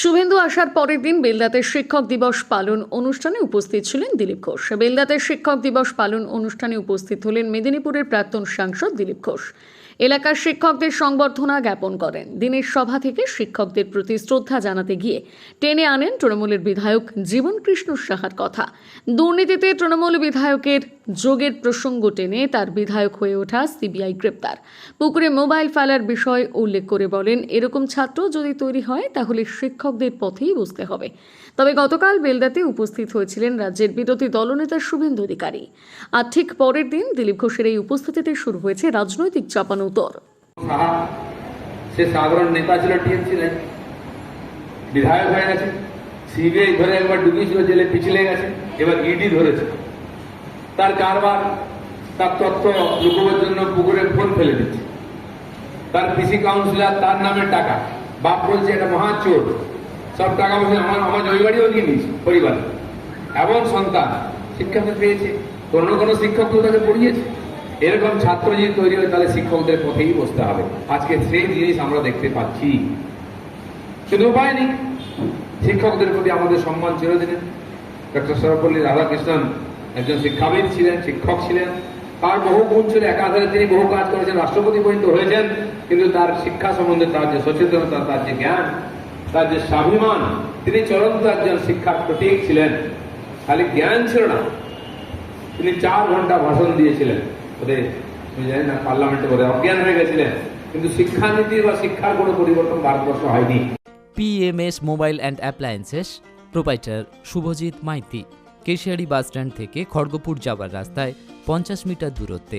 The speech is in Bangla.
শুভেন্দু আসার পরের দিন বেলদাতের শিক্ষক দিবস পালন অনুষ্ঠানে উপস্থিত ছিলেন দিলীপ ঘোষ। বেলদাতের শিক্ষক দিবস পালন অনুষ্ঠানে উপস্থিত হলেন মেদিনীপুরের প্রাক্তন সাংসদ দিলীপ ঘোষ। এলাকার শিক্ষকদের সংবর্ধনা জ্ঞাপন করেন। দিনের সভা থেকে শিক্ষকদের প্রতি শ্রদ্ধা জানাতে গিয়ে টেনে আনেন তৃণমূলের বিধায়ক জীবন কৃষ্ণ সাহার কথা। দুর্নীতিতে তৃণমূল বিধায়কের যোগের প্রসঙ্গ টেনে তার বিধায়ক হয়ে ওঠা সিবিআই গ্রেপ্তার। পুকুরে মোবাইল ফেলার বিষয় উল্লেখ করে বলেন, এরকম ছাত্র যদি তৈরি হয়, তাহলে শিক্ষকদের পথেই বুঝতে হবে। তবে গতকাল বেলদাতে উপস্থিত হয়েছিলেন রাজ্যের বিরোধী দলনেতা শুভেন্দু অধিকারী। আর ঠিক পরের দিন দিলীপ ঘোষের এই উপস্থিতিতে শুরু হয়েছে রাজনৈতিক চাপানোতর সাহা, সে সাধারণ নেতা ছিল টিএমসিলেন বিধায়ক হয়ে গেছে। সিবিআই ধরে একবার জেলে পিছলে গেছে, এবার ইডি ধরেছে। তার কারবার, তার লুকোবার জন্য পুকুরে ফোন ফেলে দিচ্ছে। তার পিসি কাউন্সিলর, তার নামে টাকা। বাপ বলছে, এটা মহা চোর। সব টাকা আমার আমার জমি পরিবার। এমন সন্তান শিক্ষাকে পেয়েছে। কোনো কোনো শিক্ষক তো তাকে পড়িয়েছে। এরকম ছাত্র যদি তৈরি হয়, তাহলে শিক্ষকদের পথেই বসতে হবে। আজকে সেই জিনিস আমরা দেখতে পাচ্ছি। কিন্তু উপায় নেই। শিক্ষকদের প্রতি আমাদের সম্মান দিলেন ডক্টর সর্বপল্লী রাধাকৃষ্ণন একজন শিক্ষাবিদ ছিলেন, শিক্ষক ছিলেন। তার বহু গুণ ছিল। একাধারে তিনি বহু কাজ করেছেন, রাষ্ট্রপতি পর্যন্ত হয়েছেন। কিন্তু তার শিক্ষা সম্বন্ধে তার যে সচেতনতা, তার যে জ্ঞান, তার যে স্বাভিমান, তিনি চলন্ত একজন শিক্ষার প্রতীক ছিলেন। খালি জ্ঞান ছিল না, তিনি চার ঘণ্টা ভাষণ দিয়েছিলেন। ওদের জানি না, পার্লামেন্টে বোধ অজ্ঞান হয়ে গেছিলেন কিন্তু শিক্ষানীতি বা শিক্ষার কোনো পরিবর্তন ভারতবর্ষ হয়নি। PMS mobile and appliances, proprietor Subhajit Maiti, Keshiary bus stand থেকে খড়গপুর যাওয়ার রাস্তায় পঞ্চাশ মিটার দূরত্বে।